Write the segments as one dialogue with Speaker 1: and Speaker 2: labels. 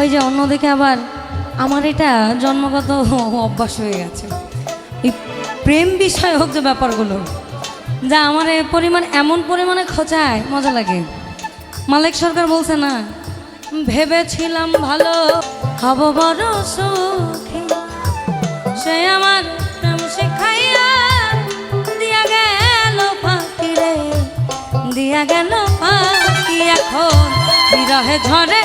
Speaker 1: ওই যে অন্যদিকে আবার আমার এটা জন্মগত অভ্যাস হয়ে গেছে। এই প্রেম বিষয়ক যে ব্যাপারগুলো, যা আমার পরিমাণ, এমন পরিমাণে খোঁচায়, মজা লাগে। মালিক সরকার বলছে না, ভেবেছিলাম ভালো হব বড় সুখী। সে আমার প্রেম শিখাইয়া দিয়া গেল ফাঁকি দিয়া গেল ফাঁকি এখন বিরহে ঝরে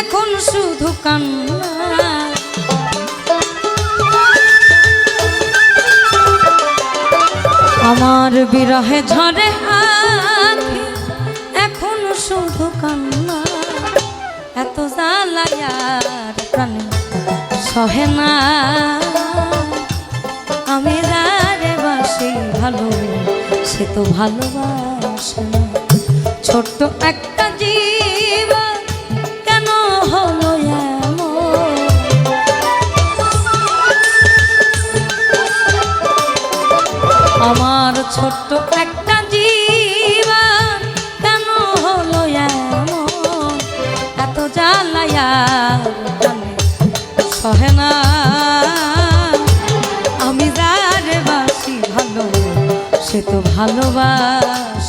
Speaker 1: এখন শুধু কান্না। আমার বিরহে ঝরে এখন শুধু কান্না। এত জ্বালায়ার প্রাণে সহে না। আমি যারে বাসি ভালো, সে তো ভালোবাসে ছোট্ট একটা আমার ছোট্ট একটা জীবন কেন হলো এমন? এত জ্বালায়া সহে না। আমি যারে বাসি ভালো, সে তো ভালোবাস।